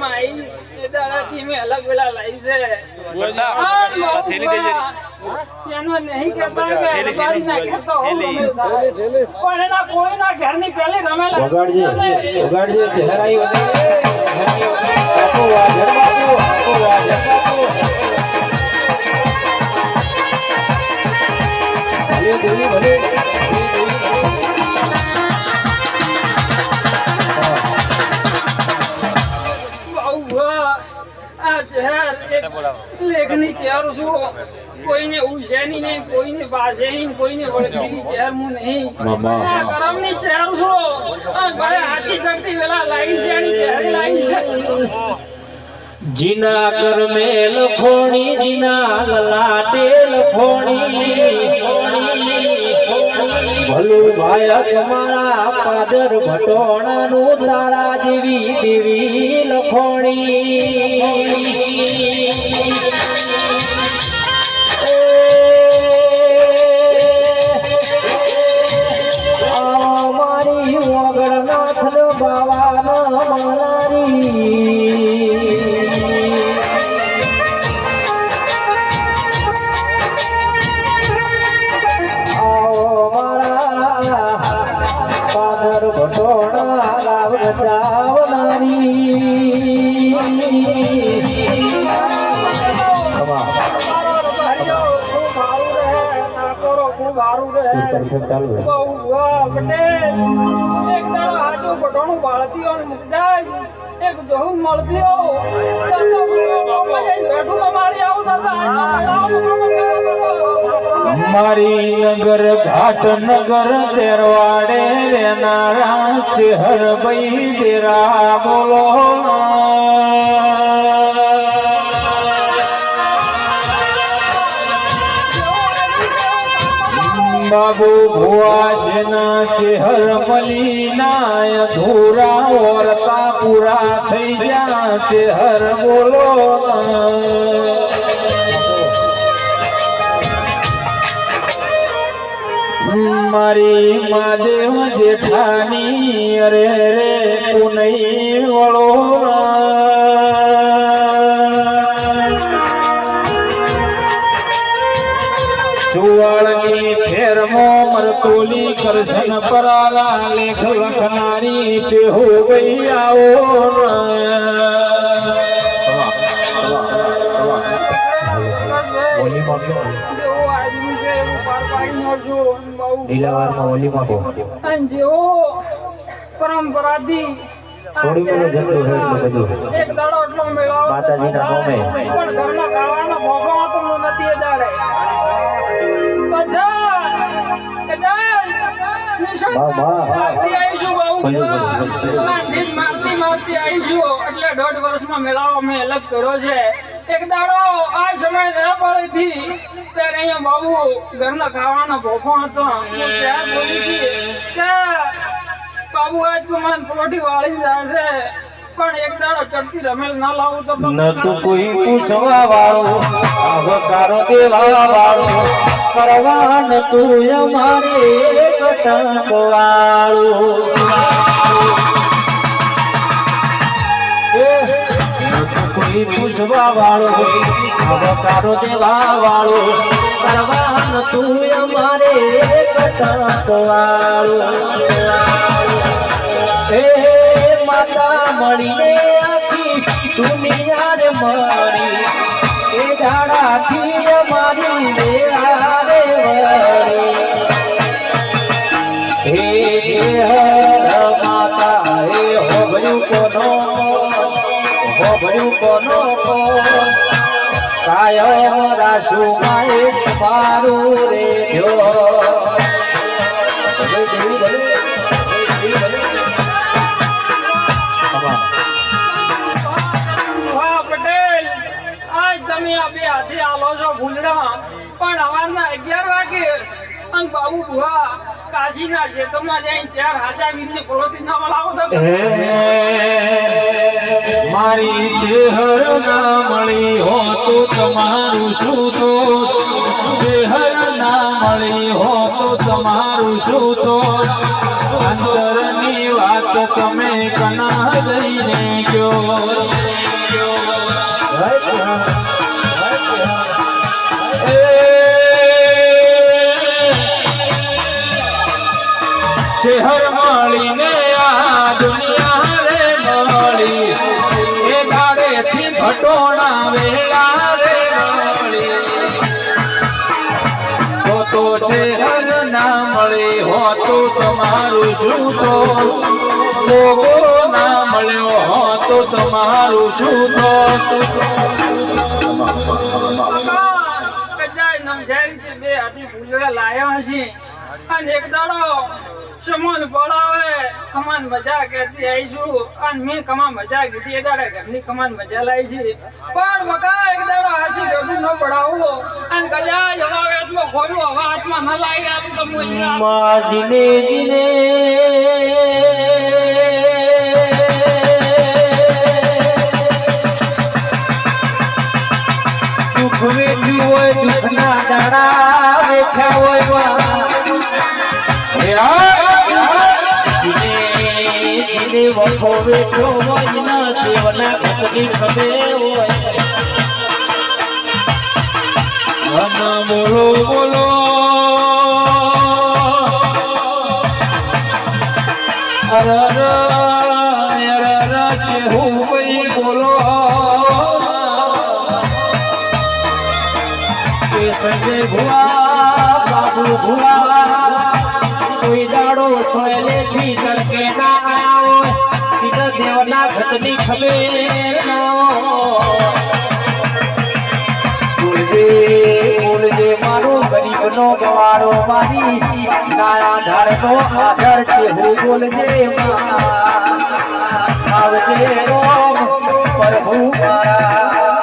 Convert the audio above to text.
માં આવી એ દાડાથી મેં અલગ વેલા છે. થેલી એનો નહીં કહેતા કે રબારી ના કહેતો હોઉં થેલી. ગમે થાય. પણ એના કોઈના ઘરની પહેલી રમેલા વગાડજે વગાડજે ચહેરાઈ વગાડજે. ચહેરાઈ વગાડજે. બાપુ વાજર બાપુ બાપુ વાજર ભલે દેવી ભલે બહુ શહેર લેખની ચહેર છું. કોઈને ઉછેની નહીં કોઈને પાસે નહીં કોઈને વળગીની ચહેર હું નહીં કરમની ચહેર છું. કરતી વેલા લાવી છે એની ચહેરી છે. જીના કરમે લખોણી જીના લાટે લખોણી ભલું ભાઈ તમારા પાદર ભટોણાનું તારા જેવી દેવી લખોણી. બચાવનારી મારો ખૂબ ચાલુ છે. એક દાડો હાચું પટોણું બાળતી હોય મુકદાય એક જોહું મળતી હો તો તો બાપા જઈને બેઠું તો મારી આવું દાદા મારી નગર ઘાટ નગર તેરવાડે રેનારા શહેર બઈ તેરા બોલો બાબુ ભુવા જેના ચેહર મલીના ધોરા ઓરતા પૂરા થઈ ગયા ચેહર બોલો મારી મહાદેવ જેઠાની અરે રે પુનઈ વળો ચુવાળની ફેરમો મરતોલી કરશન પરારા લેખ લખનારી ચેહો ગઈ આવો લીલાવારમાં ઓલી માગો જેવો પરંપરાથી થોડી હે. મારતી મારતી આવીશું. એટલે દોઢ વર્ષમાં મેળાવો મેં અલગ કર્યો છે. એક દાડો આ સમય દયાપાળીથી ત્યારે અહીંયા બાબુ ઘરના ખાવાનો ભોગો હતો. હું બોલી હતી કે બાબુ આજ તું મને પલોઠી વાળી જાય છે પણ એક દાડો ચડતી રમેલ ના લાવું તો ન તું કોઈ પૂછવા વાળો આવકારો દેવા વાળો કરવા તું અમારે કટક વાળો. કોઈ પૂછવા વાળો આવકારો દેવા વાળો કરવા તું અમારે કટક વાળો. હે માતા મળીને આખી દુનિયાને મળી. એ દાડાથી અમારી વેળા રે વળી. હે માતા, હે હોભળ્યું કોનો હોભળ્યું કોનો કાયમ રાશુ માય મારું રે જો ભૂંડડા પણ સવારના અગિયાર વાગે અને બાબુ બુઆ કાશીના ક્ષેત્રમાં જઈને ચાર હાચા વીરની પલોટી ના વળાવો તો મારી ચેહર ના મળી હો તો તમારું શું તો ચેહર ના મળી હો તો તમારું શું તો અંતરની વાત તમે કના લઈને ગયો. મળીને આ દુનિયા રે મળી. એ દાડેથી ઘટોણા વેલા રે મળી. તો ચેહર ના મળે હો તો તમારું શું તો લોગો ના મળ્યો હો તો તમારું શું તો બે હાથી ફૂલડા લાયા હશે. અને એક દાડો સમોન બોલાવે, કમાન મજા કરતી આવીશું. અને મેં કમા મજા કીધી, એ દાડા ઘરની કમાન મજા લાવી છે. પણ બકા, એક દાડો હાસી બધું ન પડાવો અને કદાચ હવે એટલો ખોરું હવે હાથમાં ન લાગે આમ તમને જીને જીને દુઃખ વેઠ્યું હોય, દુઃખના દાડા વેઠ્યા હોય માં. એ આ જીને જીને વખો વેઠ્યો હોય ના દેવના ભક્તિ ખબે હોય અન બોલો બોલો અર અર અર અર ચેહુ ભાઈ બોલો કે સંજય ભુવા બાબુ ભુવા કોઈ દાડો સોયલે થી સરકે ના પ્રભુ મારા.